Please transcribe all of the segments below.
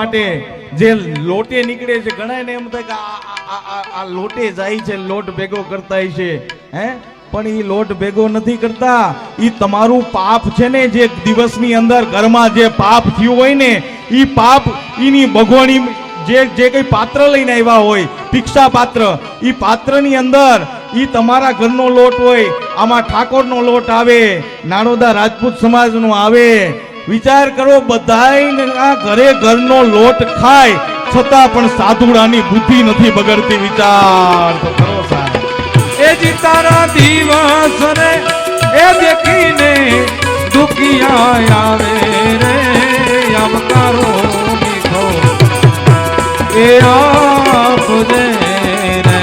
માટે જે લોટે નીકળે છે ઘણા ને એમ થાય કે આ- લોટે જાય છે, લોટ ભેગો કરતા છે, હે? પણ એ લોટ ભેગો નથી કરતા. એ તમારું પાપ છે ને, જે દિવસની અંદર ઘરમાં જે પાપ થયું હોય ને એ પાપ એની ભગવાણી જે જે કઈ પાત્ર લઈને આવ્યા હોય, ભિક્ષા પાત્ર એ પાત્રની અંદર એ તમારા ઘરનો લોટ હોય, આમાં ઠાકોરનો લોટ આવે, નાણોદા રાજપૂત સમાજનો આવે વિચાર કરો બધાયના ઘરે ઘરનો લોટ ખાય છતાં પણ સાધુડાની બુદ્ધિ નથી બગડતી વિચાર. તો કરો સાહેબ. એ જી તારા દિવસ રે એ દેખીને દુખિયા આવે રે આવકારો મીઠો એ આપજે રે.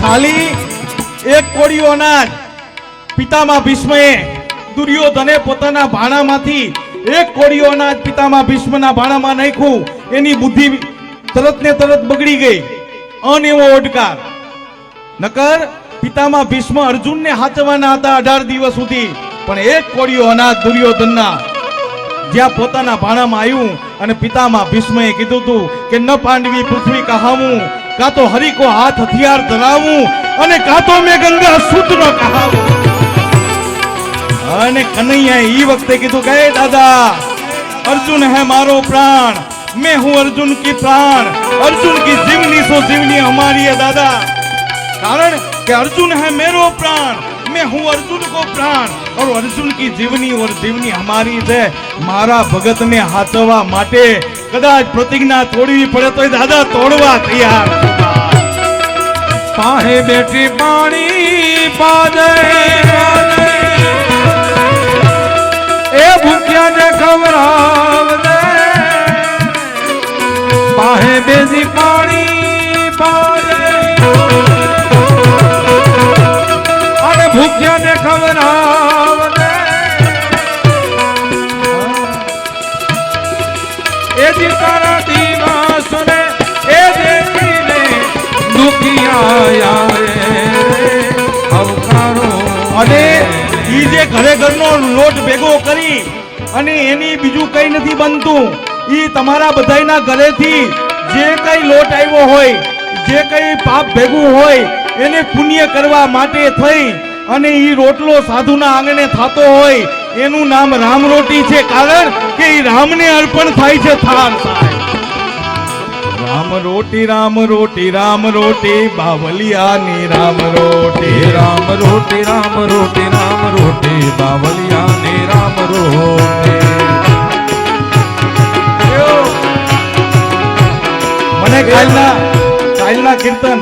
ખાલી એક કોળીઓ અનાજ પિતામાં ભીષ્મએ દુર્યોધને પોતાના ભાણામાંથી એક કોળીઓ અનાજ પિતામાં ભીષ્મના ભાણામાં નાખ્યું. એની બુદ્ધિ તરત ને તરત બગડી ગઈ. અનેવો ઓડકાર. નકર પિતામાં ભીષ્મ અર્જુનને હાચવાના હતા અઢાર દિવસ સુધી. પણ એક કોળીઓ અનાજ દુર્યોધનના જ્યાં પોતાના ભાણામાં આવ્યું અને પિતામાં ભીષ્મએ કીધું હતું કે ન પાંડવી પૃથ્વી કહાવું, કાં તો હરિકો હાથ હથિયાર ધરાવું અને કાં તો મેં ગંગા સૂત્ર કહાવું. અને કનૈયાએ ઈ વખતે કીધું કે "એ દાદા અર્જુન હે મારો પ્રાણ मैं हूं अर्जुन की प्राण अर्जुन की जीवनी सो जीवनी हमारी है दादा कारण कि अर्जुन है मेरो प्राण मैं हूं अर्जुन को प्राण और अर्जुन की जीवनी और जीवनी हमारी છે મારા ભગતને હાચવવા માટે કદાચ પ્રતિજ્ઞા તોડવી પડે તો દાદા તોડવા તૈયાર છું. પાહે બેઠી પાણી પાદે ભૂખ્યાને ખબર દે એ જી તારા દિવસ એ દેખીને દુખિયા અવકારો અને એ જે ઘરે ઘરનો લોટ ભેગો કરી અને એની બીજું કંઈ નથી બનતું એ તમારા બધાયના ઘરેથી જે કંઈ લોટ આવ્યો હોય જે કંઈ પાપ ભેગું હોય એને પુણ્ય કરવા માટે થઈ અને એ રોટલો સાધુના આંગણે થતો હોય એનું નામ રામ રોટી છે. કારણ કે એ રામને અર્પણ થાય છે થાળ રામ રોટી રામ રોટી રામ રોટી બાવલિયાની રામ રોટી. રામ રોટી રામ રોટી રામ રોટી બાવલિયા ને રામ રોટી. મને કાલના કાલના કીર્તન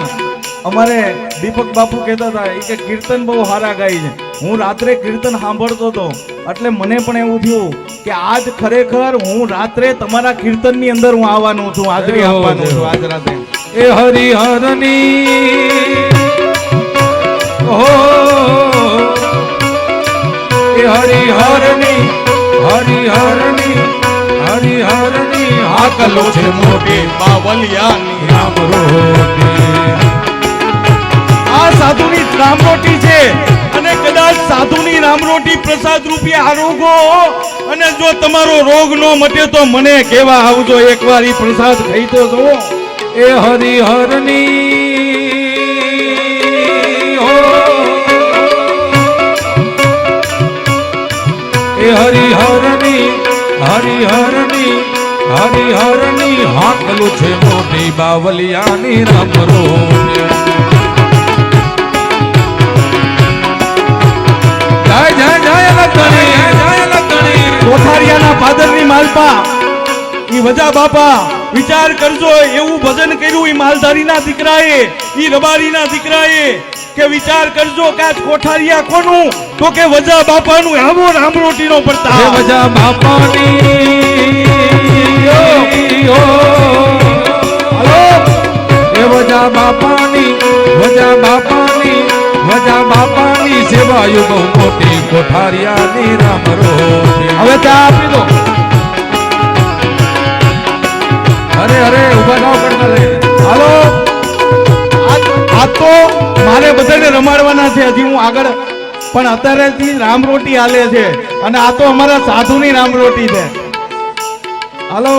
અમારે દીપક બાપુ કહેતા હતા એ કે કીર્તન બહુ સારા ગાય છે. હું રાત્રે કીર્તન સાંભળતો હતો એટલે મને પણ એવું થયું કે આજ ખરેખર હું રાત્રે તમારા કીર્તનની અંદર હું આવવાનું છું હાજરી આવવાનું છું. આજ રાત્રે. એ હરિહરની એ હરિહરની હરિહરની હરિહરની હાકલો છે મોટી બાવલિયાની રામ સાધુની રામરોટી છે. અને કદાચ સાધુની રામરોટી પ્રસાદ રૂપે આરોગો અને જો તમારો રોગ નો મટે તો મને કેવા આવજો, એકવાર ઈ પ્રસાદ ખાઈ તો જો એ હરિહરની એ હરિહરની હરિહરની હરિહરની હાકલું છે મોટી બાવલિયાની રામ રોટી માલપા ઈ વજા બાપા વિચાર કરજો એવું ભજન કર્યું ઈ માલધારીના દીકરાએ ઈ રબારીના દીકરાએ કે વિચાર કરજો કે આજ કોઠારિયા કોનું? તો કે વજા બાપાનું આવો રામરોટીનો પ્રતાપ. વજા બાપાની. હલો. વજા બાપાની વજા બાપાની વજા બાપાની સેવાયું બહુ મોટી કોઠારિયાની રામ રોટી. હવે ચા આપી દો. અરે અરે ઊભા થાવ કરતા લઈને હાલો. આ તો મારે બધાને રમાડવાના છે. હજી હું આગળ, પણ અત્યારેથી રામ રોટી હાલે છે. અને આ તો અમારા સાધુની રામરોટી છે. હાલો.